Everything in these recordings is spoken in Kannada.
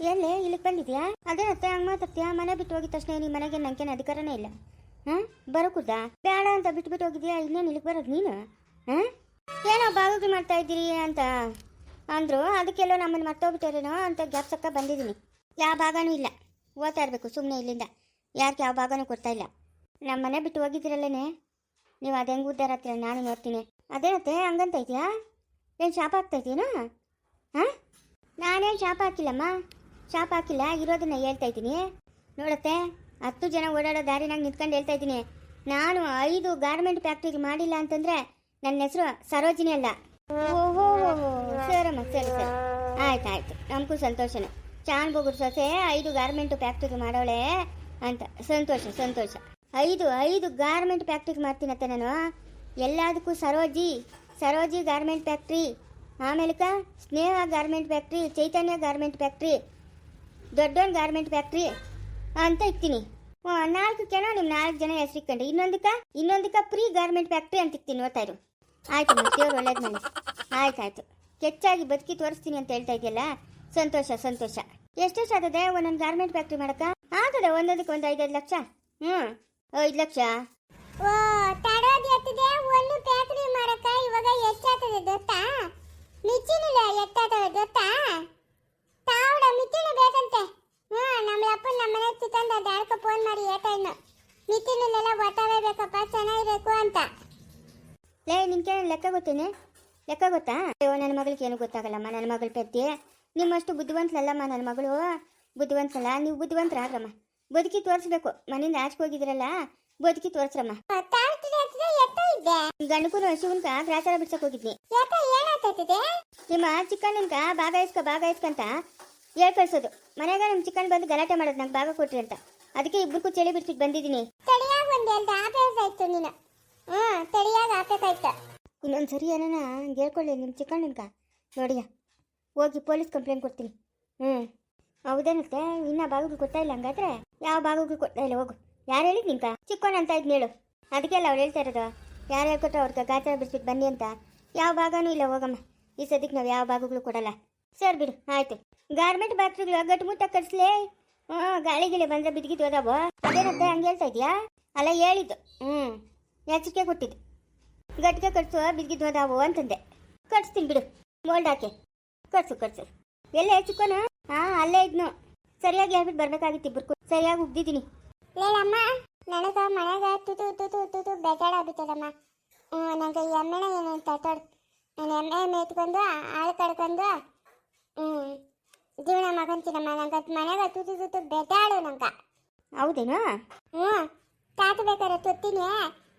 ಎಲ್ಲಿ ಇಲ್ಲಿಗೆ ಬಂದಿದ್ಯಾ? ಅದೇ ಅತ್ತೆ ಹಂಗೆ ಮಾತಾಡ್ತೀಯಾ ಮನೆ ಬಿಟ್ಟು ಹೋಗಿದ ತಕ್ಷಣ ನಿಮ್ಮ ಮನೆಗೆ ನಂಗೇನು ಅಧಿಕಾರನೇ ಇಲ್ಲ. ಹಾಂ? ಬರೋಕುದಾ ಬೇಡ ಅಂತ ಬಿಟ್ಟು ಬಿಟ್ಟು ಹೋಗಿದ್ಯಾ? ಇನ್ನೇನು ಇಲ್ಲಿಗೆ ಬರೋದು ನೀನು? ಹಾಂ? ಏನೋ ಬಾಗುಗಳು ಮಾಡ್ತಾ ಇದ್ದೀರಿ ಅಂತ ಅಂದರು. ಅದಕ್ಕೆಲ್ಲೋ ನಮ್ಮನ್ನು ಮರ್ತೋಗ್ಬಿಟ್ಟಾರೇನೋ ಅಂತ ಜ್ಞಾಪಸಕ್ಕ ಬಂದಿದ್ದೀನಿ. ಯಾವ ಭಾಗನೂ ಇಲ್ಲ. ಓದ್ತಾ ಇರಬೇಕು ಸುಮ್ಮನೆ ಇಲ್ಲಿಂದ. ಯಾರಿಗೆ ಯಾವ ಭಾಗನೂ ಕೊಡ್ತಾ ಇಲ್ಲ. ನಮ್ಮ ಮನೆ ಬಿಟ್ಟು ಹೋಗಿದ್ದೀರಲ್ಲೇ ನೀವು ಅದು ಹೆಂಗೆ ಉದ್ದಾರ ಹತ್ತಿರ ನಾನು ನೋಡ್ತೀನಿ. ಅದೇನತ್ತೆ ಹಂಗಂತ ಇದೆಯಾ? ಏನು ಶಾಪ ಆಗ್ತಾ ಇದೆಯೇನೋ ಹಾಂ? ನಾನೇನು ಶಾಪ ಹಾಕಿಲ್ಲಮ್ಮ? ಶಾಪ ಹಾಕಿಲ್ಲ, ಇರೋದನ್ನ ಹೇಳ್ತಾ ಇದ್ದೀನಿ. ನೋಡತ್ತೆ, ಹತ್ತು ಜನ ಓಡಾಡೋ ದಾರಿನಾಗ ನಿಂತ್ಕೊಂಡು ಹೇಳ್ತಾ ಇದ್ದೀನಿ. ನಾನು ಐದು ಗಾರ್ಮೆಂಟ್ ಫ್ಯಾಕ್ಟ್ರಿಗೆ ಮಾಡಿಲ್ಲ ಅಂತಂದ್ರೆ ನನ್ನ ಹೆಸರು ಸರೋಜಿನಿ ಅಲ್ಲ. ಓಹೋ, ಸರಮ್ಮ, ಸರಿ ಸರಿ. ಆಯ್ತು ಆಯ್ತು. ನಮಗೂ ಸಂತೋಷನೇ. ಚಾನ್ ಬೋಗುರು ಸೊಸೆ, ಐದು ಗಾರ್ಮೆಂಟ್ ಫ್ಯಾಕ್ಟ್ರಿಗೆ ಮಾಡೋಳೆ ಅಂತ. ಸಂತೋಷ ಸಂತೋಷ. ಐದು ಐದು ಗಾರ್ಮೆಂಟ್ ಫ್ಯಾಕ್ಟ್ರಿಗೆ ಮಾಡ್ತೀನತ್ತೆ ನಾನು. ಎಲ್ಲದಕ್ಕೂ ಸರೋಜಿ ಸರೋಜಿ ಗಾರ್ಮೆಂಟ್ ಫ್ಯಾಕ್ಟ್ರಿ ಆಮೇಲೆ Sneha garment factory, Chaitanya garment factory ದೊಡ್ಡೊಂದು garment factory ಅಂತ ಇಕ್ತೀನಿ. ನಾಲ್ಕು ಕೆನೋ ನಿಮ್ಮ ನಾಲ್ಕು ಜನ ಹೆಸರು ಇನ್ನೊಂದಕ್ಕೆ ಇನ್ನೊಂದಕ್ಕ ಇನ್ನೊಂದಕ್ಕ ಪ್ರೀ ಗಾರ್ಮೆಂಟ್ ಫ್ಯಾಕ್ಟ್ರಿ ಅಂತ ಇಕ್ತೀನಿ ಓದ್ತಾ ಇರು. ಆಯ್ತು ದೇವ್ರು, ಒಳ್ಳೇದು ಮನೆ ಆಯ್ತಾಯ್ತು ಆಯ್ತು. ಕೆಚ್ಚಾಗಿ ಬದುಕಿ ತೋರಿಸ್ತೀನಿ ಅಂತ ಹೇಳ್ತಾ ಇದೆಯಲ್ಲ? ಸಂತೋಷ ಸಂತೋಷ. ಎಷ್ಟೆಷ್ಟು ಆಗ್ತದೆ ಒಂದೊಂದು ಗಾರ್ಮೆಂಟ್ ಫ್ಯಾಕ್ಟ್ರಿ ಮಾಡಕ್ಕ? ಆಗ್ತದೆ ಒಂದೊಂದಕ್ಕೆ ಒಂದು ಐದೈದು ಲಕ್ಷ? ಹ್ಞೂ ಐದು ಲಕ್ಷ ಓ ತಡೋದು ಎತ್ತದೆ ಒಂದು ಫ್ಯಾಕ್ಟ್ರಿ ಮಾಡಕ ಇವಾಗ ಎಷ್ಟಾಗ್ತದೆ ಗೊತ್ತಾ ಮಿಚಿನಿಲ್ಲ ಎಷ್ಟಾಗ್ತದೆ ಗೊತ್ತಾ ತಾವಡ ಮಿಚಿನ ಬೇಕಂತೆ ಹ್ಞೂ ನಮ್ಮ ಅಪ್ಪನ ನಮ್ಮ ಮನೆ ಚಿಕ್ಕಂದ ದಾಡ್ಕ ಫೋನ್ ಮಾಡಿ ಹೇಳ್ತಾ ಇನ್ನು ಮಿಚಿನಲ್ಲೆಲ್ಲ ಒತ್ತವೇ ಬೇಕಪ್ಪ ಚೆನ್ನಾಗಿರ್ಬೇಕು ಅಂತ ಲೇ ನಿನ್ಗೆ ಲೆಕ್ಕ ಗೊತ್ತೇನೆ? ಲೆಕ್ಕ ಗೊತ್ತಾ? ಅಯ್ಯೋ, ನನ್ನ ಮಗಳಿಗೆ ಏನು ಗೊತ್ತಾಗಲ್ಲಮ್ಮ, ನನ್ನ ಮಗಳ ಪೆದ್ದೆ. ನಿಮ್ಮಷ್ಟು ಬುದ್ಧಿವಂತಲಲ್ಲಮ್ಮ ನನ್ನ ಮಗಳು. ಬುದ್ಧಿವಂತಲ್ಲ ನೀವು ಬುದ್ಧಿವಂತರಾಗ್ರಮ್ಮ. ಬದುಕಿ ತೋರಿಸ್ಬೇಕು. ಮನೆಯಿಂದ ಆಚೆಗೆ ಹೋಗಿದ್ರಲ್ಲ ಬದುಕಿ ತೋರಿಸ್ರಮ್ಮ. ಗಂಡಕೂರು ಶಿವನ್ಕ ಗ್ರಾಚಾರ ಬಿಡ್ಸಕ್ ಹೋಗಿದ್ನಿ. ನಿಮ್ಮ ಚಿಕ್ಕಣ್ಣನ್ಕ ಭಾಗ ಇಸ್ಕ ಭಾಗ ಇಸ್ಕಂತ ಹೇಳ್ ಕಳ್ಸೋದು. ಮನೆಯಾಗ ನಮ್ಮ ಚಿಕ್ಕಣ್ಣ ಬಂದು ಗಲಾಟೆ ಮಾಡೋದು ನಂಗೆ ಭಾಗ ಕೊಟ್ರಿ ಅಂತ. ಅದಕ್ಕೆ ಇಬ್ಬರಿಗೂ ಚಳಿ ಬಿಡ್ಸಿಟ್ಟು ಬಂದಿದ್ದೀನಿ. ನೀನು ಹ್ಞೂ ತಡಿಯಾಗ ಆಪೇಸಾಯ್ತು ಇನ್ನೊಂದು ಸರಿ ಏನಾನ ಹೇಳ್ಕೊಳ್ಳಿ ನಿಮ್ಮ ಚಿಕ್ಕಣ್ಣನ್ಕ ನೋಡಿಯ? ಹೋಗಿ ಪೊಲೀಸ್ ಕಂಪ್ಲೇಂಟ್ ಕೊಡ್ತೀನಿ. ಹ್ಞೂ ಹೌದೇನತ್ತೆ? ಇನ್ನ ಕೊಡ್ತಾ ಇಲ್ಲ ಹಂಗಾದ್ರೆ? ಯಾವ ಬಾಗಿಲು ಕೊಡ್ತಾ ಇಲ್ಲ? ಹೋಗು. ಯಾರು ಹೇಳಿದ್ ನಿಂಕ ಚಿಕ್ಕಣ್ಣ ಅಂತ ಇದ್ನ ಹೇಳು. ಅದಕ್ಕೆಲ್ಲ ಅವ್ರು ಹೇಳ್ತಾ ಇರೋದು. ಯಾರು ಹೇಳ್ಕೊಟ್ರು ಅವ್ರಿಗೆ ಗಾತ್ರ ಬಿಡ್ಸ್ಬಿಟ್ಟು ಬನ್ನಿ ಅಂತ. ಯಾವ ಭಾಗನೂ ಇಲ್ಲ ಹೋಗಮ್ಮ. ಈ ಸದ್ಯಕ್ಕೆ ನಾವು ಯಾವ ಭಾಗಗಳು ಕೊಡಲ್ಲ. ಸರ್ ಬಿಡು, ಆಯ್ತು. ಗಾರ್ಮೆಂಟ್ ಬಾತ್ರೂಗಳು ಗಟ್ಟು ಮುಟ್ಟ ಕಟ್ಸ್ಲೇ? ಹ್ಞೂ ಗಾಳಿ ಗಿಳಿ ಬಂದ್ರೆ ಬಿದ್ದಿದ್ದು ಹೋದವು. ಅದೇನಂತೆ ಹಂಗೆ ಹೇಳ್ತಾ ಇದೆಯಾ? ಅಲ್ಲ ಹೇಳಿದ್ದು. ಹ್ಞೂ ಎಚ್ಚರಿಕೆ ಕೊಟ್ಟಿದ್ದು. ಗಟ್ಟಿಗೆ ಕಟ್ಸುವ ಬಿದ್ದಿದ್ದು ಹೋದಾವು ಅಂತಂದೆ. ಕಟ್ಸ್ತೀನಿ ಬಿಡು ಮೋಲ್ಡ್ ಹಾಕಿ. ಕಟ್ಸು ಕಟ್ಸು. ಎಲ್ಲೇ ಹೆಚ್ಚುಕೋನ ಹಾ ಅಲ್ಲೇ ಇದ್ನು. ಸರಿಯಾಗಿ ಹೇಳ್ಬಿಟ್ಟು ಬರ್ಬೇಕಾಗಿತ್ತು ಇಬ್ಬರು ಸರಿಯಾಗಿ ಉಗ್ದಿದ್ದೀನಿ. ಲೇಲಮ್ಮ ನನಗ ಮನೆಗ ತುತು ತುತು ತುತು ಬೇಜಾರಾಗ್ಬಿಟ್ಟದಮ್ಮ ಹ್ಞೂ ನಂಗೆ ಈ ಎಮ್ಮೆನ ಏನು ಅಂತ ತೋಡ್ ನಾನು ಎಮ್ಮೆ ಮೇತ್ಕೊಂಡು ಆಳು ಕಡ್ಕೊಂಡು ಹ್ಞೂ ಜೀವನ ಮಾಡ್ಕೊಂತೀನಮ್ಮ. ನಂಗೆ ಮನೆಗ ತುತು ತುತು ಬೇಜಾಡು ನಂಗೆ. ಹೌದೇನಾ? ಹ್ಞೂ ತಾತ ಬೇಕಾದ್ರೆ ತುತ್ತೀನಿ.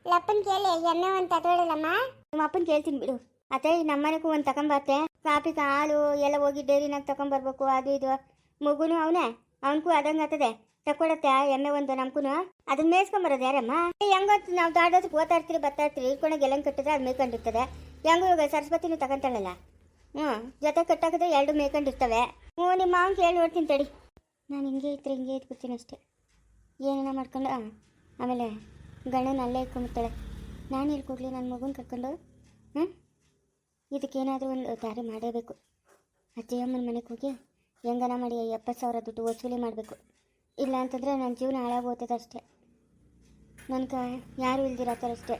ಲಪ್ಪನ್ ಕೇಳಿ ಎಮ್ಮೆ ಒಂದು ತಗೊಳ್ಳಲ್ಲಮ್ಮ? ನಿಮ್ಮ ಅಪ್ಪನ ಕೇಳ್ತೀನಿ ಬಿಡು. ಅತ್ತೆ ನಮ್ಮನೆಗೂ ಒಂದು ತಗೊಂಬತ್ತೆ ಕಾಫಿ ಹಾಲು ಎಲ್ಲ ಹೋಗಿ ಡೈರಿನಾಗ ತಗೊಂಬರ್ಬೇಕು, ಅದು ಇದು. ಮಗುನು ಅವನೇ ಅವನಕ್ಕೂ ಅದಂಗೆ ಆಗ್ತದೆ. ತಕೊಳತ್ತೆ ಎಮ್ಮೆ ಒಂದು ನಮ್ಗೂ ಅದನ್ನ ಮೇಯ್ಸ್ಕೊಂಬರೋದು ಯಾರಮ್ಮ? ಹೆಂಗೊತ್ತು ನಾವು ದಾಡೋದಕ್ಕೆ ಓದ್ತಾ ಇರ್ತೀರಿ ಬರ್ತಾ ಇರ್ತೀರಿ ಇಟ್ಕೊಂಡಾಗ ಎಲ್ಲ ಕಟ್ಟಿದ್ರೆ ಅದು ಮೇಯ್ಕೊಂಡಿರ್ತದೆ. ಹೆಂಗು ಇವಾಗ ಸರಸ್ವತಿನೂ ತಗೊಂತಾಳಲ್ಲ? ಹ್ಞೂ ಜೊತೆ ಕಟ್ಟಾಕಿದ್ರೆ ಎರಡು ಮೇಯ್ಕೊಂಡಿರ್ತವೆ. ಹ್ಞೂ, ನಿಮ್ಮ ಮಾವನ್ ಕೇಳಿ ನೋಡ್ತೀನಿ ತಡಿ. ನಾನು ಹಿಂಗೆ ಇದ್ರೆ ಹಿಂಗೆ ಇದ್ಬಿಡ್ತೀನಿ ಅಷ್ಟೇ. ಏನೇನೋ ಮಾಡ್ಕೊಂಡು ಆಮೇಲೆ ಗಂಡನ ಅಲ್ಲೇ ಇಟ್ಕೊಂಡ್ಬಿಡ್ತಾಳೆ. ನಾನು ಹೇಳ್ಕೊಡ್ಲಿ ನನ್ನ ಮಗುನ ಕರ್ಕೊಂಡು ಹ್ಞೂ ಇದಕ್ಕೇನಾದರೂ ಒಂದು ದಾರಿ ಮಾಡೇಬೇಕು. ಅಜ್ಜಯ್ಯಮ್ಮನ ಮನೆಗೆ ಹೋಗಿ ಹೆಂಗನ ಮಾಡಿ ಎಪ್ಪತ್ತು ಸಾವಿರ ದುಡ್ಡು ವಸೂಲಿ ಮಾಡಬೇಕು. ಇಲ್ಲ ಅಂತಂದರೆ ನನ್ನ ಜೀವನ ಹಾಳಾಗೋಗ್ತದೆ ಅಷ್ಟೇ. ನನ್ಗೆ ಯಾರು ಇಲ್ದಿರ ಥರ ಅಷ್ಟೇ.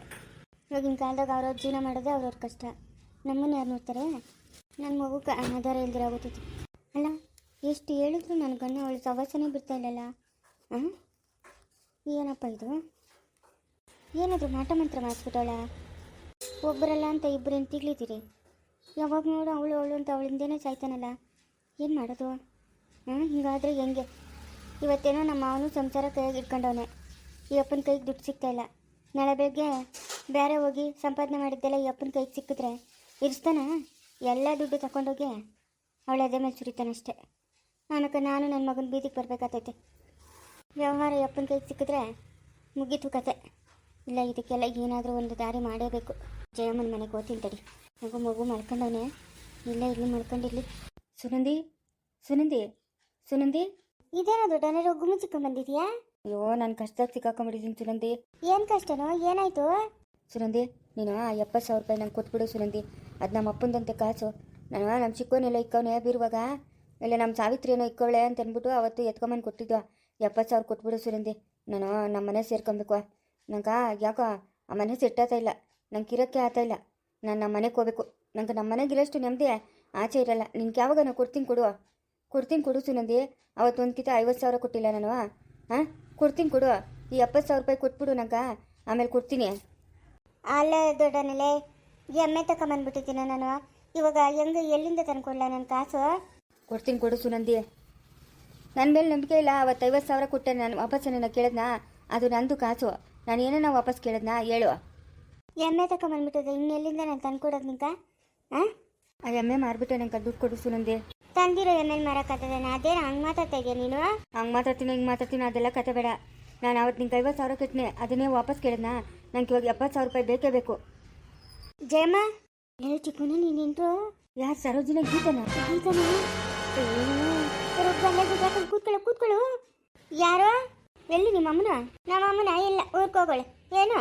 ಇವಾಗಿನ ಕಾಲದಾಗ ಅವ್ರವ್ರ ಜೀವನ ಮಾಡೋದೇ ಅವ್ರವ್ರ ಕಷ್ಟ. ನಮ್ಮನ್ನು ಯಾರು ನೋಡ್ತಾರೆ? ನನ್ನ ಮಗು ಆಧಾರ ಇಲ್ದಿರ ಆಗೋತೈತಿ. ಅಲ್ಲ, ಎಷ್ಟು ಹೇಳಿದ್ರು ನನ್ನ ಗಂಡ ಅವಳು ಸವಾಸನೇ ಬಿಡ್ತಾ ಇಲ್ಲಲ್ಲ? ಹಾಂ ಏನಪ್ಪ ಇದು? ಏನಾದರೂ ಮಾಟ ಮಂತ್ರ ಮಾಡಿಸ್ಬಿಟ್ಟವಳ ಒಬ್ಬರಲ್ಲ ಅಂತ ಇಬ್ಬರೇನು ತಿಗ್ಲಿದ್ದೀರಿ ಯಾವಾಗ ನೋಡು ಅವಳು ಅವಳು ಅಂತ ಅವಳಿಂದೇನೆ ಸಾಯ್ತಾನಲ್ಲ. ಏನು ಮಾಡೋದು? ಹಾಂ, ಹಿಂಗಾದರೆ ಹೆಂಗೆ? ಇವತ್ತೇನೋ ನಮ್ಮ ಅವನು ಸಂಸಾರ ಕೈಯಾಗಿ ಇಟ್ಕೊಂಡವನೆ. ಈ ಅಪ್ಪನ ಕೈಗೆ ದುಡ್ಡು ಸಿಗ್ತಾ ಇಲ್ಲ. ನಾಳೆ ಬೆಳಗ್ಗೆ ಬೇರೆ ಹೋಗಿ ಸಂಪಾದನೆ ಮಾಡಿದ್ದೆಲ್ಲ ಈ ಅಪ್ಪನ ಕೈಗೆ ಸಿಕ್ಕಿದ್ರೆ ಇರಿಸ್ತಾನ? ಎಲ್ಲ ದುಡ್ಡು ತಗೊಂಡೋಗಿ ಅವಳು ಅದೇ ಮೇಲೆ ಸುರಿತಾನಷ್ಟೆ ಆನಕ ನಾನು ನನ್ನ ಮಗನ ಬೀದಿಗೆ ಬರಬೇಕಾಗ್ತೈತೆ ವ್ಯವಹಾರ ಅಪ್ಪನ ಕೈಗೆ ಸಿಕ್ಕಿದ್ರೆ ಮುಗೀತು ಕತೆ. ಇಲ್ಲ ಇದಕ್ಕೆಲ್ಲ ಏನಾದರೂ ಒಂದು ದಾರಿ ಮಾಡೇಬೇಕು. ಜಯಮ್ಮನ ಮನೆಗೆ ಓದ್ತೀನಿ ತಡಿ. ಮಗು ಮಗು ಮಲ್ಕೊಂಡವನೇ. ಇಲ್ಲ ಇಲ್ಲಿ ಮಲ್ಕೊಂಡಿರ್ಲಿ. ಸುನಂದಿ ಸುನಂದಿ ಸುನಂದಿ. ಇದೇನದು ಗುಮ್ಮು ಚಿಕ್ಕ ಬಂದಿದ್ಯಾ ಅಯ್ಯೋ ನಾನು ಕಷ್ಟದಾಗ ಸಿಕ್ಕಾಕೊಂಡ್ಬಿಟ್ಟಿದ್ದೀನಿ ಸುನಂದಿ. ಏನು ಕಷ್ಟನೋ ಏನಾಯ್ತು? ಸುನಂದಿ ನೀನು ಆ ಎಪ್ಪತ್ತು ಸಾವಿರ ರೂಪಾಯಿ ನಂಗೆ ಕೊಟ್ಬಿಡು ಸುನಂದಿ. ಅದು ನಮ್ಮ ಅಪ್ಪಂದಂತೆ ಕಾಸು. ನಾನು ನಮ್ಮ ಚಿಕ್ಕವನೆಲ್ಲ ಇಕ್ಕವನೇ ಬೀರುವಾಗ. ಇಲ್ಲ ನಮ್ಮ ಸಾವಿತ್ರಿ ಏನೋ ಇಕ್ಕವಳೆ ಅಂತ ಅಂದ್ಬಿಟ್ಟು ಅವತ್ತು ಎತ್ಕೊಂಬಂದು ಕೊಟ್ಟಿದ್ದು ಎಪ್ಪತ್ತು ಸಾವಿರ ಕೊಟ್ಬಿಡು ಸುನಂದಿ. ನಾನು ನಮ್ಮ ಮನೆ ಸೇರ್ಕೊಬೇಕು ನಂಗೆ ಯಾಕೋ ಆ ಮನೆ ಸೆಟ್ಟಾಗ್ತಾ ಇಲ್ಲ. ನಂಗೆ ಇರೋಕ್ಕೆ ಆಗ್ತಾ ಇಲ್ಲ. ನಾನು ನಮ್ಮ ಮನೆಗೆ ಹೋಗ್ಬೇಕು. ನಂಗೆ ನಮ್ಮ ಮನೆಗೆ ಇರೋಷ್ಟು ನೆಮ್ಮದಿ ಆಚೆ ಇರಲ್ಲ. ನಿನ್ಗೆ ಯಾವಾಗ ನಾನು ಕೊಡ್ತೀನಿ ಕೊಡು ಕೊಡ್ತೀನಿ ಕೊಡು ಸುನಂದಿ. ಅವತ್ತು ಒಂದು ಕಿತ ಐವತ್ತು ಸಾವಿರ ಕೊಟ್ಟಿಲ್ಲ ನಾನು. ಹಾಂ? ಕೊಡ್ತೀನಿ ಕೊಡು. ಈ ಎಪ್ಪತ್ತು ಸಾವಿರ ರೂಪಾಯಿ ಕೊಟ್ಬಿಡು ನಂಗೆ. ಆಮೇಲೆ ಕೊಡ್ತೀನಿ. ಅಲ್ಲ ದೊಡ್ಡನಲ್ಲೇ ಎಮ್ಮೆ ತಗೊಂಬಂದ್ಬಿಟ್ಟಿದ್ದೀನಿ ನಾನು. ಇವಾಗ ಹೆಂಗೆ ಎಲ್ಲಿಂದ ತಂದ್ಕೊಡ್ಲ ನನ್ನ ಕಾಸು? ಕೊಡ್ತೀನಿ ಕೊಡು ಸುನಂದಿ. ನನ್ನ ಮೇಲೆ ನಂಬಿಕೆ ಇಲ್ಲ. ಅವತ್ತು ಐವತ್ತು ಸಾವಿರ ಕೊಟ್ಟೆ ನಾನು ವಾಪಸ್ ನನ್ನ ಕೇಳಿದ್ನಾ? ಅದು ನಂದು ಕಾಸು. ನಾನು ಏನೋ ವಾಪಸ್ ಕೇಳಿದ್ನಾ ಹೇಳು. ಎಮ್ಮೆ ತಗೊಂಬಂದ್ಬಿಟ್ಟಿದೆ ಇನ್ನೆಲ್ಲಿಂದ ನಾನು ತಂದ್ಕೊಡೋದು ನಿಂಕ ಹಾಂ ಆ ಎಮ್ಮೆ ಮಾರ್ಬಿಟ್ಟೆ ನಂಗೆ ದುಡ್ಡು ಕೊಡು ಸುನಂದೆ. ತಂದಿರೋ ಎಮ್ಮೆ ಮಾರಕ್ಕೆ ಅದೇ ಹಂಗೆ ಮಾತಾಡ್ತಾ ಇದೆಯಾ ನೀನು? ಹಂಗೆ ಮಾತಾಡ್ತೀನಿ ಹಿಂಗೆ ಮಾತಾಡ್ತೀನಿ ಅದೆಲ್ಲ ಕತೆ ಬೇಡ. ನಾನು ಅವತ್ತು ನಿಂಗೆ ಐವತ್ತು ಸಾವಿರ ಕೆಟ್ಟನೆ ಅದನ್ನೇ ವಾಪಸ್ ಕೇಳಿದ್ನಾ? ನಂಗೆ ಇವಾಗ ಎಪ್ಪತ್ತು ಸಾವಿರ ರೂಪಾಯಿ ಬೇಕೇ ಬೇಕು. ಜಯಮ್ಮ? ಹೇಳು ಚಿಕ್ಕುನ ನೀನಿಂಟು ಯಾರು ಸರೋಜಿನ ಗೀತನ? ಗೀತನ? ಕೂತ್ಕೊಳ್ಳು ಕೂತ್ಕೊಳ್ಳು. ಯಾರು? ಎಲ್ಲಿ ನಿಮ್ಮ ಅಮ್ಮನ? ನಮ್ಮ ಅಮ್ಮನ ಇಲ್ಲ ಊರ್ಕೋಗೋಳೆ ಏನು?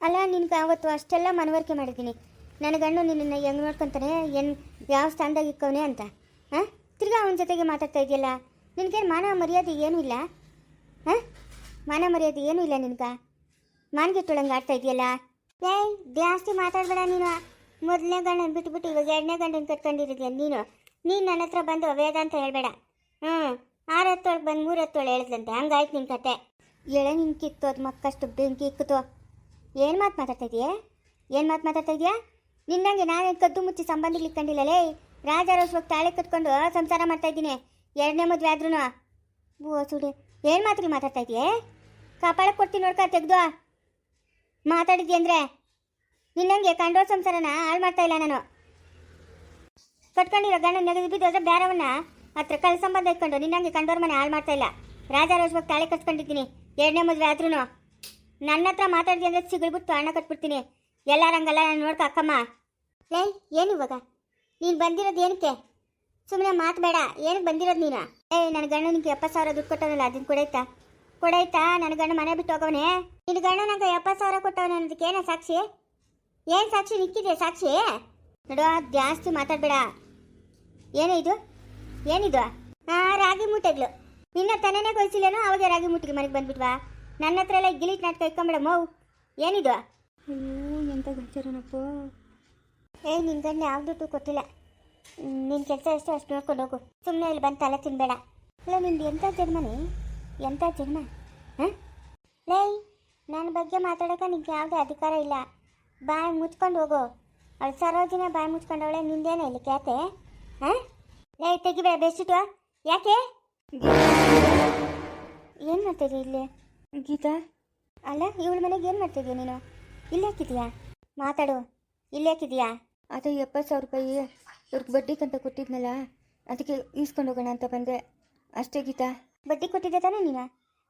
ಅಲ್ಲ ನಿನ್ಗೆ ಅವತ್ತು ಅಷ್ಟೆಲ್ಲ ಮನವರಿಕೆ ಮಾಡಿದ್ದೀನಿ. ನನ್ನ ಗಂಡು ನಿನ್ನನ್ನು ಹೆಂಗೆ ನೋಡ್ಕೊಂತಾನೆ? ಏನು ಯಾವ ಸ್ಥಾನದಾಗ ಇಕ್ಕವನೆ ಅಂತ? ಹಾಂ? ತಿರ್ಗಾ ಅವನ ಜೊತೆಗೆ ಮಾತಾಡ್ತಾ ಇದೆಯಲ್ಲ? ನಿನಗೇನು ಮಾನ ಮರ್ಯಾದೆ ಏನೂ ಇಲ್ಲ? ಹಾಂ? ಮಾನ ಮರ್ಯಾದೆ ಏನೂ ಇಲ್ಲ ನಿನ್ಗೆ? ಮಾನ್ಗೆಟ್ಟೊಳಂಗೆ ಆಡ್ತಾ ಇದೆಯಲ್ಲ? ಏಯ್ ಜಾಸ್ತಿ ಮಾತಾಡಬೇಡ ನೀನು. ಮೊದಲನೇ ಗಂಡನ ಬಿಟ್ಬಿಟ್ಟು ಇವಾಗ ಎರಡನೇ ಗಂಡನ ಕಟ್ಕೊಂಡಿರಿದ್ಯ ನೀನು? ನೀನು ನನ್ನ ಹತ್ರ ಬಂದು ವೇದ ಅಂತ ಹೇಳ್ಬೇಡ. ಹ್ಞೂ ಆರು ಹತ್ತೊಳಗೆ ಬಂದು ಮೂರು ಹತ್ತೊಳು ಹೇಳಿದ್ಲಂತೆ. ಹಂಗಾಯ್ತು ನಿನ್ನ ಕತೆ. ಎಳೆ ನಿಂಗೆ ಕಿತ್ತು ಅದು ಮಕ್ಕಷ್ಟು ಬೆಂಕಿ ಇಕ್ಕಿತು. ಏನು ಮಾತು ಮಾತಾಡ್ತಾ ಇದೆಯಾ ಏನು ಮಾತು ಮಾತಾಡ್ತಾ ಇದೀಯಾ ನಿನ್ನಂಗೆ ನಾನೇ ಕದ್ದು ಮುಚ್ಚಿ ಸಂಬಂಧಿಗಳು ರಾಜ ರಾಜಾರೋಷವಾಗಿ ತಾಳೆ ಕಟ್ಕೊಂಡು ಸಂಸಾರ ಮಾಡ್ತಾ ಇದ್ದೀನಿ. ಎರಡನೇ ಮದುವೆ ಆದ್ರೂ ಓ ಸುಡಿ ಏನು ಮಾತ್ರಿ ಮಾತಾಡ್ತಾ ಇದೆಯೇ ಕಾಪಾಡಕ್ಕೆ ಕೊಡ್ತೀನಿ ನೋಡ್ಕ ತೆಗ್ದು ಮಾತಾಡಿದ್ಯ ಅಂದರೆ? ನಿನ್ನಂಗೆ ಕಂಡೋ ಸಂಸಾರನ ಹಾಳು ಮಾಡ್ತಾ ಇಲ್ಲ ನಾನು. ಕಟ್ಕೊಂಡಿರೋ ಗಂಡ ನೆಗೆದು ಅದ್ರ ಬೇರೆವನ್ನ ಹತ್ರ ಕಲ್ ಸಂಬಂಧ ಇಟ್ಕೊಂಡು ನಿನ್ನಂಗೆ ಕಂಡೋರ್ ಮನೆ ಹಾಳು ಮಾಡ್ತಾ ಇಲ್ಲ. ರಾಜಾರೋಷವಾಗಿ ತಾಳೆ ಕಟ್ಕೊಂಡಿದ್ದೀನಿ ಎರಡನೇ ಮದುವೆ ಆದ್ರೂ ನನ್ನ ಹತ್ರ ಮಾತಾಡಿದೆ ಅಂದ್ರೆ ಸಿಗಳ್ಬಿಟ್ಟು ಹಣ ಕಟ್ಬಿಡ್ತೀನಿ. ಎಲ್ಲಾರಂಗಲ್ಲ ನಾನು ನೋಡ್ಕ ಅಕ್ಕಮ್ಮ. ಲೇ, ಏನು ಇವಾಗ? ನೀನು ಬಂದಿರೋದು ಏನಕ್ಕೆ? ಸುಮ್ಮನೆ ಮಾತು ಬೇಡ ಏನಕ್ಕೆ ಬಂದಿರೋದು ನೀನು? ಏಯ್ ನನ್ನ ಗಂಡ ನಿನಗೆ ಎಪ್ಪತ್ತು ಸಾವಿರ ದುಡ್ಡು ಕೊಟ್ಟವನಲ್ಲ ಅದನ್ನು ಕೊಡೈತಾ ಕೊಡೈತಾ ನನ್ನ ಗಂಡ ಮನೆ ಬಿಟ್ಟು ಹೋಗವನೆ. ನಿನ್ನ ಗಂಡ ನಂಗೆ ಎಪ್ಪತ್ತು ಸಾವಿರ ಕೊಟ್ಟವನ ಅನ್ನೋದಕ್ಕೆ ಏನೋ ಸಾಕ್ಷಿ? ಏನು ಸಾಕ್ಷಿ ನಿಕ್ಕಿದೆ ಸಾಕ್ಷಿ? ನೋಡುವ ಜಾಸ್ತಿ ಮಾತಾಡಬೇಡ. ಏನು ಇದು? ಏನಿದು? ರಾಗಿ ಮೂಟೆಗಳು. ನಿನ್ನ ತನನೇ ಕೊಯ್ಸಿಲ್ಲೇನೋ ಅವಾಗ ರಾಗಿ ಮೂಟೆಗೆ ಮನೆಗೆ ಬಂದ್ಬಿಟ್ವಾ? ನನ್ನ ಹತ್ರ ಎಲ್ಲ ಗಿಲಿಟ್ ನಾಟಕ ಇಟ್ಕೊಂಬೇಡ ಮೌ. ಏನಿದು? ಅಯ್ಯೋ ಎಂತ ಗಂಚರನಪ್ಪ ಏ ನಿನ್ ಗಂಡ ಯಾವ ದುಡ್ಡು ಕೊಟ್ಟಿಲ್ಲ. ನಿನ್ನ ಕೆಲಸ ಎಷ್ಟು ಅಷ್ಟು ನೋಡ್ಕೊಂಡು ಹೋಗು. ಸುಮ್ಮನೆ ಇಲ್ಲಿ ಬಂದು ತಲೆ ತಿನ್ಬೇಡ. ಅಲ್ಲ ನಿಂದು ಎಂಥ ಜನ್ಮನೇ ಎಂಥ ಜನ್ಮ ಹಾಂ? ಲೈ ನನ್ನ ಬಗ್ಗೆ ಮಾತಾಡೋಕೆ ನಿಂಗೆ ಯಾವುದೇ ಅಧಿಕಾರ ಇಲ್ಲ. ಬಾಯಿ ಮುಚ್ಕೊಂಡು ಹೋಗು. ಅವಳು ಸರೋಜಿನ ಬಾಯಿ ಮುಚ್ಕೊಂಡವಳೆ ನಿಂದೇನೆ ಇಲ್ಲಿ ಕ್ಯಾತೆ ಹಾಂ? ಲೈ ತೆಗಿಬೇಡ ಬೆಸ್ಟಿಟ್ಟು ಯಾಕೆ? ಏನು ಮಾಡ್ತಿದ್ಯ ಇಲ್ಲಿ? ಗೀತಾ? ಅಲ್ಲ ಇವಳ ಮನೆಗೆ ಏನು ಮಾಡ್ತಿದ್ಯ ನೀನು? ಇಲ್ಲೇ ಹಾಕಿದ್ಯಾ? ಮಾತಾಡು. ಇಲ್ಲೇ ಹಾಕಿದ್ಯಾ? ಅದು ಎಪ್ಪತ್ತು ಸಾವಿರ ರೂಪಾಯಿ. ಇವ್ರಿಗೆ ಅಂತ ಕೊಟ್ಟಿದ್ನಲ್ಲ ಅದಕ್ಕೆ ಈಸ್ಕೊಂಡು ಹೋಗೋಣ ಅಂತ ಬಂದೆ. ಅಷ್ಟೇ ಗೀತಾ. ಬಡ್ಡಿ ಕೊಟ್ಟಿದ್ದೆ ತಾನೇ ನೀನು?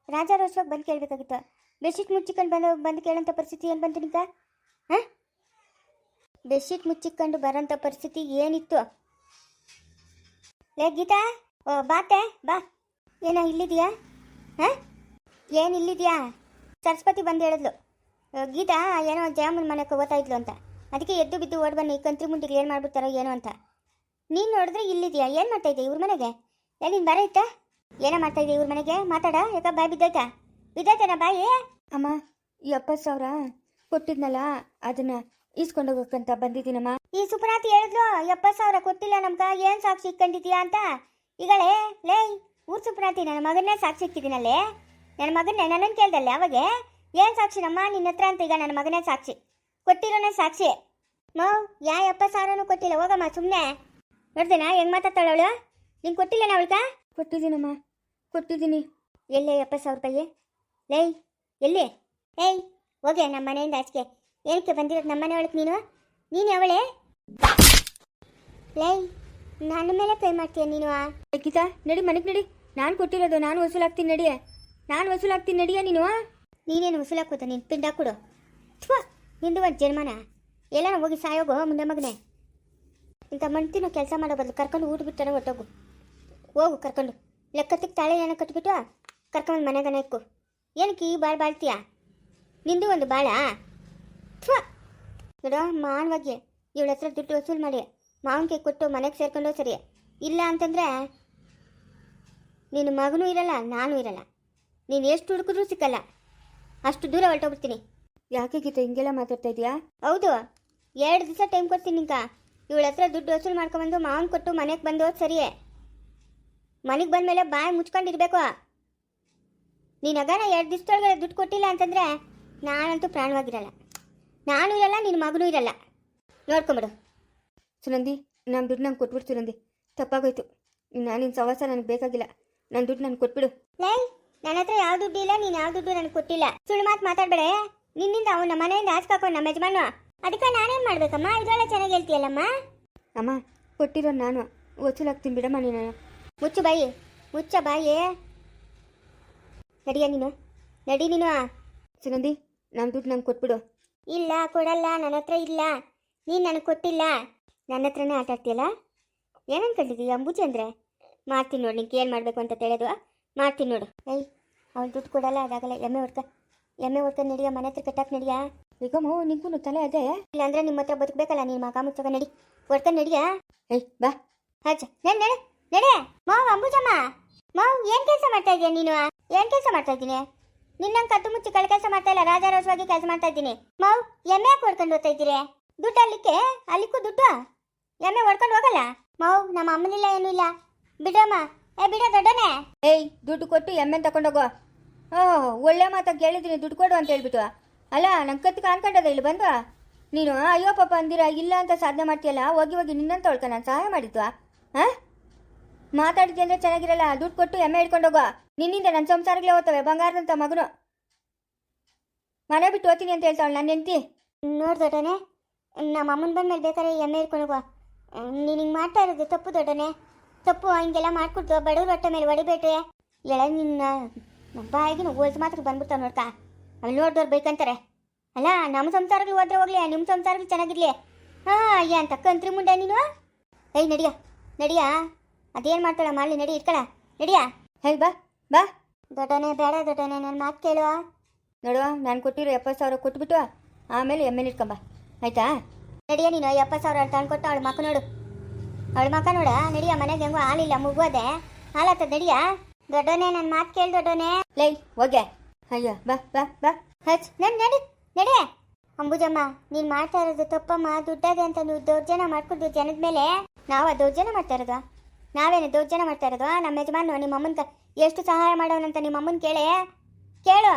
ರಾಜಾರೋಷವಾಗಿ ಬಂದು ಕೇಳಬೇಕಾಗಿತ್ತು. ಬೆಡ್ಶೀಟ್ ಮುಚ್ಚಿಕೊಂಡು ಬಂದು ಬಂದು ಕೇಳೋಂಥ ಪರಿಸ್ಥಿತಿ ಏನು ಬಂತು ನಿಂತ? ಹಾಂ? ಬೆಡ್ಶೀಟ್ ಮುಚ್ಚಿಕೊಂಡು ಬರೋಂಥ ಪರಿಸ್ಥಿತಿ ಏನಿತ್ತು? ಲೇ, ಗೀತಾ, ಓ ಬಾತೆ ಬಾ. ಏನೋ, ಇಲ್ಲಿದೆಯಾ? ಹಾಂ? ಏನು ಇಲ್ಲಿದೆಯಾ? ಸರಸ್ವತಿ ಬಂದು ಹೇಳಿದ್ಲು. ಗೀತಾ, ಏನೋ ಜಯಮ್ಮನ ಮನೆಗೆ ಹೋಗ್ತಾ ಇದ್ಲು ಅಂತ. ಅದಕ್ಕೆ ಎದ್ದು ಬಿದ್ದು ಓಡ್ ಬನ್ನಿ, ಕಂತ್ರಿ ಮುಂಡಿಗೆ ಏನು ಮಾಡ್ಬಿಡ್ತಾರೋ ಏನೋ ಅಂತ. ನೀನು ನೋಡಿದ್ರೆ ಇಲ್ಲಿದೆಯಾ? ಏನು ಮಾಡ್ತಾ ಇದ್ದೆ ಇವ್ರ ಮನೆಗೆ? ಏ ನೀನು ಬರ ಇತ್ತಾ? ಏನೋ ಮಾಡ್ತಾ ಇದ್ದೆ ಇವ್ರ ಮನೆಗೆ? ಮಾತಾಡ, ಯಾಕ ಬಾಯ್ ಬಿದ್ದಾಯ್ತಾ? ಬಿದ್ದಾಯ್ತಾನ ಬಾಯಿ? ಅಮ್ಮ ಎಪ್ಪತ್ತು ಸಾವಿರ ಕೊಟ್ಟಿದ್ನಲ್ಲ, ಅದನ್ನ ಈಸ್ಕೊಂಡು ಹೋಗೋಕ್ಕಂತ ಬಂದಿದ್ದೀನಮ್ಮ. ಈ ಸುಪ್ರಾತಿ ಹೇಳಿದ್ಲು ಎಪ್ಪತ್ತು ಸಾವಿರ ಕೊಟ್ಟಿಲ್ಲ ನಮ್ಗ ಏನ್ ಸಾಕ್ಷಿ ಇಕ್ಕಂಡಿದೀಯಾ ಅಂತ. ಈಗಳೇ ಲೇ ಊರ್ ಸುಪ್ರಾತಿ ನನ್ನ ಮಗನ್ನೇ ಸಾಕ್ಷಿ ಇಕ್ಕಿದ್ದೀನಲ್ಲೇ ನನ್ನ ಮಗನ್ನೇ ನನ್ನನ್ನು ಕೇಳ್ದಲ್ಲೇ ಅವಾಗೆ? ಏನ್ ಸಾಕ್ಷಿ ನಮ್ಮ? ನಿನ್ನ ಹತ್ರ ಅಂತ ಈಗ ನನ್ನ ಮಗನೇ ಸಾಕ್ಷಿ. ಕೊಟ್ಟಿರೋನೇ ಸಾಕ್ಷಿ. ಮೌ ಯಾ ಎಪ್ಪತ್ತು ಸಾವಿರನೂ ಕೊಟ್ಟಿಲ್ಲ ಹೋಗಮ್ಮ ಸುಮ್ಮನೆ ನೋಡ್ದೇನ ಹೆಂಗ್ ಮಾತಾಡ್ತಾಳವಳು ನಿಂಗೆ ಕೊಟ್ಟಿಲ್ಲ ಅವಳ್ಗ ಕೊಟ್ಟಿದ್ದೀನಮ್ಮ. ಕೊಟ್ಟಿದ್ದೀನಿ. ಎಲ್ಲೇ ಎಪ್ಪತ್ತು ಸಾವಿರ ರೂಪಾಯಿ? ಲೈ ಎಲ್ಲಿ? ಏಯ್ ಹೋಗೆ ನಮ್ಮ ಮನೆಯಿಂದ ಆಚೆಗೆ. ಏನಕ್ಕೆ ಬಂದಿರೋದು ನಮ್ಮನೆ ಒಳಗೆ ನೀನು? ನೀನು ಅವಳೇ? ಲೈ ನನ್ನ ಮೇಲೆ ಕೈ ಮಾಡ್ತೀಯ ನೀನು? ಗೀತಾ ನಡಿ ಮನೆಗೆ ನಡಿ. ನಾನು ಕೊಟ್ಟಿರೋದು ನಾನು ವಸೂಲಾಗ್ತೀನಿ ನಡಿಯ. ನಾನು ವಸೂಲಾಗ್ತೀನಿ ನಡಿಯ ನೀನು? ನೀನೇನು ವಸೂಲಾಕೋತ ನೀನು ಪಿಂಡ ಕೊಡು ಥ್ವಾ ನಿಂದು ಒಂದು ಜನ್ಮನ? ಎಲ್ಲ ಹೋಗಿ ಸಾಯೋಗೋ ಮುಂದೆ ಮಗನೇ? ಇಂಥ ಮಣ್ತಿನ ಕೆಲಸ ಮಾಡೋ ಬದಲು ಕರ್ಕೊಂಡು ಊಟ ಬಿಟ್ಟಾನೆ ಹೊಟ್ಟೋಗು ಹೋಗು ಕರ್ಕೊಂಡು. ಲೆಕ್ಕತ್ತಿಗೆ ತಾಳೆ ಏನೋ ಕಟ್ಬಿಟ್ಟು ಕರ್ಕೊಂಡು ಮನೆಗನ ಇಕ್ಕು. ಏನಕ್ಕೆ ಈ ಬಾಳು ಬಾಳ್ತೀಯ? ನಿಂದು ಒಂದು ಬಾಳ? ನೋಡೋ ಮಾನವಾಗಿ ಇವಳ ಹತ್ರ ದುಡ್ಡು ವಸೂಲು ಮಾಡಿ ಮಾವನಿಗೆ ಕೊಟ್ಟು ಮನೆಗೆ ಸೇರ್ಕೊಂಡು ಸರಿ. ಇಲ್ಲ ಅಂತಂದ್ರೆ ನಿನ್ನ ಮಗನೂ ಇರಲ್ಲ ನಾನು ಇರಲ್ಲ. ನೀನು ಎಷ್ಟು ಹುಡುಕಿದ್ರು ಸಿಕ್ಕಲ್ಲ. ಅಷ್ಟು ದೂರ ಹೊರಟೋಗ್ಬಿಡ್ತೀನಿ. ಯಾಕೆ ಗೀತ ಹಿಂಗೆಲ್ಲ ಮಾತಾಡ್ತಾ ಇದೆಯಾ ಹೌದು. ಎರಡು ದಿವಸ ಟೈಮ್ ಕೊಡ್ತೀನಿ ನಿಂಕ. ಇವಳ ಹತ್ರ ದುಡ್ಡು ವಸೂಲು ಮಾಡ್ಕೊಂಬಂದು ಮಾವನ ಕೊಟ್ಟು ಮನೆಗೆ ಬಂದು ಸರಿಯೇ. ಮನೆಗೆ ಬಂದ ಮೇಲೆ ಬಾಯಿ ಮುಚ್ಕೊಂಡಿರ್ಬೇಕು ನೀನು ಅಗಾನ ಎರಡು ದಿವಸದೊಳಗಡೆ ದುಡ್ಡು ಕೊಟ್ಟಿಲ್ಲ ಅಂತಂದರೆ ನಾನಂತೂ ಪ್ರಾಣವಾಗಿರಲ್ಲ. ನಾನು ಇರಲ್ಲ ನಿನ್ನ ಮಗನೂ ಇರಲ್ಲ. ನೋಡ್ಕೊಂಬಿಡು. ಸುನಂದಿ ನಾನು ದುಡ್ಡು ನಂಗೆ ಕೊಟ್ಬಿಡು ಸುನಂದಿ. ತಪ್ಪಾಗೋಯ್ತು. ನಾನು ನಿನ್ನ ಸವಾಸ ನನಗೆ ಬೇಕಾಗಿಲ್ಲ. ನನ್ನ ದುಡ್ಡು ನನಗೆ ಕೊಟ್ಬಿಡು. ಲೈ ನನ್ನ ಹತ್ರ ಯಾವ ದುಡ್ಡು ಇಲ್ಲ ನೀನು ಯಾವ ದುಡ್ಡು ನನಗೆ ಕೊಟ್ಟಿಲ್ಲ. ಸುಳ್ಳು ಮಾತು ಮಾತಾಡ್ಬೇಡ ನಿನ್ನಿಂದ ಅವನ ಮನೆಯಿಂದ ಆಚೆ ನಮ್ಮ ಯಜಮಾನ ಅದಕ್ಕೆ ನಾನೇನು ಮಾಡ್ಬೇಕಮ್ಮ? ಇದೆಲ್ಲ ಚೆನ್ನಾಗಿ ಹೇಳ್ತೀಯಲ್ಲಮ್ಮ? ಅಮ್ಮ ಕೊಟ್ಟಿರೋ ನಾನು. ವಸೂಲಾಗ್ತೀನಿ ಬಿಡಮ್ಮ ನೀನು. ಮುಚ್ಚು ಬಾಯಿ ಮುಚ್ಚ ಬಾಯಿ ನಡಿಯ ನೀನು ನಡಿ ನೀನು. ಸುನಂದಿ ನಮ್ಮ ದುಡ್ಡು ನಂಗೆ ಕೊಟ್ಬಿಡು. ಇಲ್ಲ, ಕೊಡಲ್ಲ, ನನ್ನ ಹತ್ರ ಇಲ್ಲ. ನೀನು ನನಗೆ ಕೊಟ್ಟಿಲ್ಲ. ನನ್ನ ಹತ್ರನೇ ಆಟ ಆಡ್ತೀಯಲ್ಲ? ಏನು ಅಂಬುಜಿ ಅಂದರೆ? ಮಾಡ್ತೀನಿ ನೋಡು, ನಿಂಗೆ ಏನು ಮಾಡಬೇಕು ಅಂತ ಹೇಳೋದು ಮಾಡ್ತೀನಿ ನೋಡು. ಏಯ್, ಅವ್ನು ದುಡ್ಡು ಕೊಡಲ್ಲ ಅದಾಗಲ್ಲ ಎಮ್ಮೆ ಹೊಡ್ಕ ಎಮ್ಮೆ ಹೊಡ್ಕ ನಡಿಯ, ಮನೆ ಹತ್ರ ಕಟ್ಟಕ್ಕೆ ನಡಿಯ? ಈಗಮ್ಮ ನಿಂಗೂ ತಲೆ ಅದೇ? ಇಲ್ಲಾಂದ್ರೆ ನಿಮ್ಮ ಹತ್ರ ಬದುಕಬೇಕಲ್ಲ, ನೀನು ಮಗ ಮುಚ್ಚಕ ನಡಿ. ಹೊಡ್ಕ ನಡಿಯ? ಏಯ್, ಬಾ. ಅಜ್ಜ ನಾನು ನಡೆ ನಡೆ. ಮಾವ್, ಅಂಬುಜಮ್ಮ. ಮಾವ್, ಏನ್ ಕೆಲಸ ಮಾಡ್ತಾ ಇದೀಯ ನೀನು? ಏನ್ ಕೆಲಸ ಮಾಡ್ತಾ ಇದ್ದೀನಿ ನಿನ್ನಂಗ್ ಕತ್ತು ಮುಚ್ಚಿ ಕಳೆ ಕೆಲಸ ಮಾಡ್ತಾ ಇಲ್ಲ ರಾಜಾರೋಷವಾಗಿ ಕೆಲಸ ಮಾಡ್ತಾ ಇದ್ದೀನಿ. ಮಾವ್ ಎಮ್ಮೆ ಹೊಡ್ಕೊಂಡು ಹೋಗ್ತಾ ಇದ್ದೀರಿ? ದುಡ್ಡು ಅಲ್ಲಿಕ್ಕೆ, ಅಲ್ಲಿಕ್ಕೂ ದುಡ್ಡು? ಎಮ್ಮೆ ಹೊಡ್ಕೊಂಡು ಹೋಗಲ್ಲ? ಮಾವ್ ನಮ್ಮ ಅಮ್ಮನಿಲ್ಲ, ಏನೂ ಇಲ್ಲ. ಬಿಡಮ್ಮ ಏ ಬಿಡ ದೊಡ್ಡನೆ. ಏಯ್, ದುಡ್ಡು ಕೊಟ್ಟು ಎಮ್ಮೆ ತಗೊಂಡೋಗೋ ಓ ಒಳ್ಳೆ ಮಾತ ಕೇಳಿದ್ದೀನಿ, ದುಡ್ಡು ಕೊಡು ಅಂತ ಹೇಳ್ಬಿಟ್ಟು ಅಲ್ಲ ನಂಗೆ ಕತ್ತಿ ಕಾಣ್ಕೊಂಡದ ಇಲ್ಲಿ ಬಂದು ನೀನು, ಅಯ್ಯೋ ಪಾಪ ಅಂದಿರ, ಇಲ್ಲ ಅಂತ ಸಾಧನೆ ಮಾಡ್ತೀಯಲ್ಲ, ಹೋಗಿ ಹೋಗಿ ನಿನ್ನಂತ ಹೊಳ್ಕ ನಾನು ಸಹಾಯ ಮಾಡಿದ್ವಾ? ಹಾಂ? ಮಾತಾಡಿದ್ದೆ ಅಂದ್ರೆ ಚೆನ್ನಾಗಿರಲ್ಲ. ದುಡ್ಡು ಕೊಟ್ಟು ಎಮ್ಮೆ ಹಿಡ್ಕೊಂಡೋಗೋ ನಿನ್ನಿಂದ ನನ್ನ ಸಂಸಾರಗಳೇ ಹೋಗ್ತವೆ. ಬಂಗಾರದಂತ ಮಗನು. ಮನೆ ಬಿಟ್ಟು ಓದ್ತೀನಿ ಅಂತ ಹೇಳ್ತಾವಳು ನನ್ನ ಹೆಂಡತಿ. ನೋಡ್ ದೊಡ್ಡನೆ, ನಮ್ಮ ಅಮ್ಮನ ಬಂದ್ಮೇಲೆ ಬೇಕಾದ್ರೆ ಎಮ್ಮೆ ಹಿಡ್ಕೊಂಡು ಹೋಗು ನೀನು ಹಿಂಗೆ ಮಾಡ್ತಾ ಇರೋದು ತಪ್ಪು ದೊಡ್ಡನೆ. ತಪ್ಪು, ಹಿಂಗೆಲ್ಲ ಮಾಡ್ಕೊಡ್ತು ಬಡವ್ರ ಹೊಟ್ಟೆ ಮೇಲೆ ಹೊಡಿಬೇಡ್ರಿ. ಎಳ ನಿನ್ನ ಬಾಯಿಗೆ ಓಲ್ಸ್ ಮಾತ್ರ ಬಂದ್ಬಿಡ್ತಾವ ನೋಡ್ತಾ ಅಲ್ಲಿ ನೋಡ್ದವ್ರು ಬೇಕಂತಾರೆ. ಅಲ್ಲ, ನಮ್ಮ ಸಂಸಾರಗಳು ಹೋದ್ರೆ ಹೋಗ್ಲಿ ನಿಮ್ಮ ಸಂಸಾರಗಳು ಚೆನ್ನಾಗಿರ್ಲಿ. ಹಾಂ ಏನ್ ತಕ್ಕಂತ್ರಿ ಮುಂಡೆ ನೀನು? ಏಯ್, ನಡಿಯ ನಡಿಯ. ಅದೇನು ಮಾಡ್ತಾಳ ಮಾಡಲಿ ನಡಿ ಇಟ್ಕಳ. ನಡಿಯ? ಹೇಳಿ ಬಾ ಬಾ. ದೊಡ್ಡನೇ ಬೇಡ ದೊಡ್ಡನೇ ನನ್ನ ಮಾತು ಕೇಳುವ ನೋಡುವ ನಾನು ಕೊಟ್ಟಿರೋ ಎಪ್ಪತ್ತು ಸಾವಿರ ಕೊಟ್ಬಿಟ್ಟು ಆಮೇಲೆ ಎಮ್ಮೆ ಇಟ್ಕೊಂಬ ಆಯ್ತಾ? ನಡಿಯ ನೀನು ಎಪ್ಪತ್ತು ಸಾವಿರ ತಂದ್ಕೊಟ್ಟು ಅವಳು ಮಕ್ಕ ನೋಡು. ಅವಳು ಮಕ್ಕ ನೋಡ ನಡಿಯ ಮನೆಗೆ ಹೆಂಗೋ ಹಾಲಿಲ್ಲ ಮುಗುವದೆ ಹಾಲತ್ತ ನಡಿಯ? ದೊಡ್ಡನೇ ನನ್ನ ಮಾತು ಕೇಳಿ ದೊಡ್ಡನೇ. ಲೈ ಹೋಗೆ ಅಯ್ಯೋ ಬಾ ಬಾ ಬಾ. ಹಚ್ ನಡಿ ನಡಿ ನಡಿಯ ಅಂಬುಜಮ್ಮ ನೀನು ಮಾಡ್ತಾ ಇರೋದು ತಪ್ಪಮ್ಮ. ದುಡ್ಡದೆ ಅಂತ ನೀವು ದೌರ್ಜನ ಮಾಡ್ಕೊಂಡು ಜನದ ಮೇಲೆ ನಾವು ದೌರ್ಜನ ಮಾಡ್ತಾ ಇರೋದು? ನಾವೇನು ದೌರ್ಜನ್ಯ ಮಾಡ್ತಾ ಇರೋದು? ನಮ್ಮ ಯಜಮಾನ ನಿಮ್ಮ ಅಮ್ಮನ ಎಷ್ಟು ಸಹಾಯ ಮಾಡೋನಂತ ನಿಮ್ಮ ಅಮ್ಮನ ಕೇಳಿ. ಕೇಳು.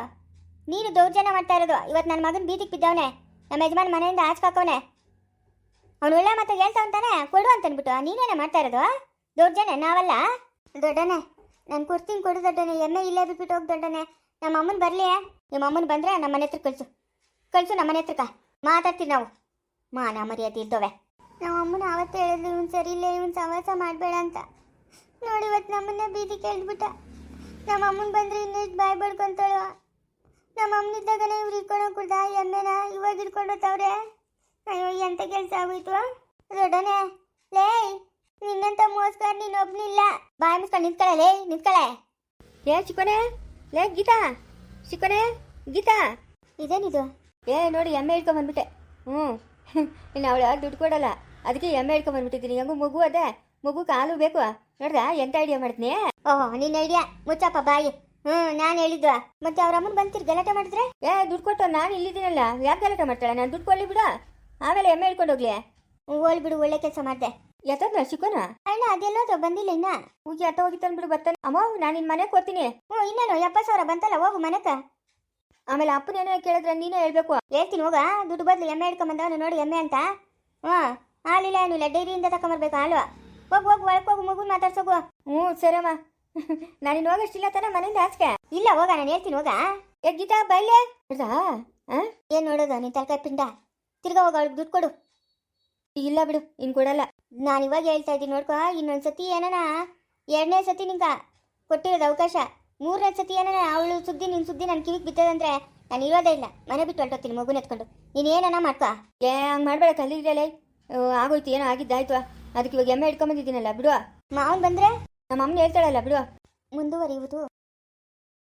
ನೀನು ದೌರ್ಜನ್ಯ ಮಾಡ್ತಾ ಇರೋದು. ಇವತ್ತು ನನ್ನ ಮಗನ ಬೀದಿಗೆ ಬಿದ್ದವನೆ. ನಮ್ಮ ಯಜಮಾನ್ ಮನೆಯಿಂದ ಆಚ್ಕಾಕವನೆ ಅವನು ಒಳ್ಳೆ ಮತ್ತೆ ಹೇಳ್ತಾ ಅಂತಾನೆ? ಕೊಡು ಅಂತ ಅಂದ್ಬಿಟ್ಟು ನೀನೇನೆ ಮಾಡ್ತಾ ಇರೋದು? ದೌರ್ಜನ್ಯ? ನಾವಲ್ಲ? ದೊಡ್ಡನೆ, ನಾನು ಕುರ್ತಿನ ಕೊಡು ದೊಡ್ಡನೆ. ಎಮ್ಮೆ ಇಲ್ಲೇ ಬಿಟ್ಬಿಟ್ಟು ಹೋಗಿ ದೊಡ್ಡನೆ. ನಮ್ಮ ಅಮ್ಮನ ಬರಲಿ. ನಿಮ್ಮ ಅಮ್ಮನ ಬಂದರೆ ನಮ್ಮ ಮನೆ ಹತ್ರ ಕಳಿಸು. ಕಳಿಸು ನಮ್ಮ ಮನೆ ಹತ್ರಕ್ಕ. ಮಾತಾಡ್ತೀವಿ ನಾವು. ಮಾನ ಮರ್ಯಾದೆ ಇದ್ದವೆ ನಮ್ಮ ಅಮ್ಮನ ಆವತ್ತೇ ಹೇಳಿದ್ರು ಇವ್ನು ಸರಿ ಇಲ್ಲ, ಇವ್ನು ಮಾಡಬೇಡ ಅಂತ. ನೋಡಿ, ಇವತ್ತು ನಮ್ಮನ್ನ ಬೀದಿ ಕೇಳಿಬಿಟ್ಟ. ನಮ್ಮ ಅಮ್ಮನ ಬಂದ್ರೆ ಇನ್ನೆಷ್ಟು ಬಾಯ್ ಬಡ್ಕೊಂತಾಳು. ನಮ್ಮ ಅಮ್ಮನಿದ್ದಾಗನೇ ಇವ್ರು ಇಟ್ಕೊಂಡು ಕುಡ್ದ ಎಮ್ಮೆನ ಇವಾಗ ಹೋಗ್ತಾವ್ರೆ ಅಯ್ಯೋ ಎಂಥ ಕೆಲಸ ಆಗೋಯ್ತು? ದೊಡ್ಡನೆ. ಲೇ, ನಿನ್ನಂತ ಮೋಸ್ಕರ ನೀನು ಒಬ್ನಿಲ್ಲ ಬಾಯ್ ಮುಸ್ಕೊಂಡು ನಿಂತ್ಕೊಳ ಲೇ ನಿಂತ್ಕೊಳೆ ಏ, ಚಿಕ್ಕೋನೆ. ಲೇ, ಗೀತಾ. ಚಿಕ್ಕೋನೆ, ಗೀತಾ. ಇದೇನಿದು? ಏ, ನೋಡಿ, ಎಮ್ಮೆ ಹಿಡ್ಕೊಂಬಂದ್ಬಿಟ್ಟೆ ಹ್ಞೂ ಇನ್ನು ಅವಳು ದುಡ್ಡು ಕೊಡಲ್ಲ. ಅದಕ್ಕೆ ಎಮ್ಮೆ ಹಿಡ್ಕೊಂಬಂದ್ಬಿಟ್ಟಿದ್ದೀನಿ ಹೆಂಗು ಮಗು ಅದೇ? ಮಗು ಕಾಲು ಬೇಕು. ನೋಡ್ದ ಎಂತ ಐಡಿಯಾ ಮಾಡ್ತೀನಿ? ಓಹ್ ನಿನ್ನ ಐಡಿಯಾ ಮುಚ್ಚಪ್ಪ ಬಾಯಿ. ಹ್ಮ್ ನಾನು ಹೇಳಿದ್ವ ಮತ್ತೆ ಅವ್ರ ಅಮ್ಮನ ಬಂತಿರ್ ಗಲಾಟೆ ಮಾಡಿದ್ರೆ? ಏ ದುಡ್ಡು ಕೊಟ್ಟು ನಾನು ಇಲ್ಲಿದ್ದೀನಲ್ಲ. ಯಾಕೆ ಗಲಾಟೆ ಮಾಡ್ತಾಳೆ? ನಾನು ದುಡ್ಡು ಕೊಡ್ಲಿ ಬಿಡು. ಆಮೇಲೆ ಎಮ್ಮೆ ಹಿಡ್ಕೊಂಡು ಹೋಗ್ಲಿ. ಹೋಲ್ ಬಿಡು ಒಳ್ಳೆ ಕೆಲಸ ಮಾಡ್ದೆ. ಎತ್ತದ ಚಿಕ್ಕೋನ? ಅಣ್ಣ ಅದೆಲ್ಲೋದು ಬಂದಿಲ್ಲ ಇನ್ನ. ಹೋಗಿ ಎತ್ತ ಹೋಗಿ ತಂದ್ಬಿಡು ಬರ್ತಾನೆ ಅಮ್ಮ ನಾನು ನಿಮ್ಮ ಮನೆಗೆ ಕೊಡ್ತೀನಿ. ಹ್ಞೂ ಇನ್ನೇನು ಎಪ್ಪತ್ತು ಸಾವಿರ ಬಂತಲ್ಲ ಹೋಗು ಮನೆಕ ಆಮೇಲೆ ಅಪ್ಪನೇನೋ ಕೇಳಿದ್ರೆ ನೀನೇ ಹೇಳ್ಬೇಕು. ಹೇಳ್ತೀನಿ ಹೋಗ ದುಡ್ಡು ಬದಲು ಎಮ್ಮೆ ಹಿಡ್ಕೊಂಬಂದವನು ನೋಡಿ ಎಮ್ಮೆ ಅಂತ. ಹ್ಞೂ ಹಾಲಿಲ್ಲ ಏನಿಲ್ಲ ಡೈರಿಯಿಂದ ತಕೊಂಬರ್ಬೇಕು ಹಾಲು ಹೋಗ್, ಹೋಗು ಹೋಗು ಮಗು ಮಾತಾಡ್ಸೋಗು. ಹ್ಞೂ ಸರಮ್ಮ ನಾನು ಇನ್ನು ಹೋಗಷ್ಟಿಲ್ಲ ತರ ಮನೆಯಿಂದ ಹಾಸ್ಕೆ ಇಲ್ಲ, ಹೋಗ, ನಾನು ಹೇಳ್ತೀನಿ, ಹೋಗ. ಏ, ಗೀತಾ, ಬೈಲೆ? ಏನು ನೋಡೋದು ನೀನು ತರಕಾರಿ ಪಿಂಡ? ತಿರ್ಗಾ ಹೋಗ, ಅವ್ಳಿಗೆ ದುಡ್ಡು ಕೊಡು. ಇಲ್ಲ ಬಿಡು ಇನ್ನು ಕೊಡಲ್ಲ. ನಾನು ಇವಾಗ ಹೇಳ್ತಾ ಇದ್ದೀನಿ, ನೋಡ್ಕೊ, ಇನ್ನೊಂದು ಸತಿ ಏನನ, ಎರಡನೇ ಸತಿ ನಿಂಗ ಕೊಟ್ಟಿರೋದು ಅವಕಾಶ. ಮೂರನೇ ಸತಿ ಏನನ, ಅವಳು ಸುದ್ದಿ ನಿನ್ನ ಸುದ್ದಿ ನನ್ನ ಕಿವಿಗೆ ಬಿತ್ತದಂದ್ರೆ ನಾನು ಇರೋದೇ ಇಲ್ಲ. ಮನೆ ಬಿಟ್ಟು ಹೊರಟೋಗ್ತೀನಿ, ಮಗುನ ಎತ್ಕೊಂಡು. ನೀನು ಏನನ ಮಾಡ್ಕೊ. ಏ, ಹಂಗೆ ಮಾಡಬೇಡ ಕಲ್ಲಿದ್ರಲ್ಲೇ ಆಗೋಯ್ತು, ಏನೋ ಆಗಿದ್ದಾಯ್ತು. ಅದಕ್ಕೆ ಇವಾಗ ಎಮ್ಮೆ ಹಿಡ್ಕೊಂಬಂದಿದ್ದೀನಲ್ಲ ಬಿಡು ಮಾವನ್ ಬಂದ್ರೆ? ನಮ್ಮ ಅಮ್ಮನ ಹೇಳ್ತಾಳಲ್ಲ ಬಿಡು ಮುಂದುವರಿಯುವುದು.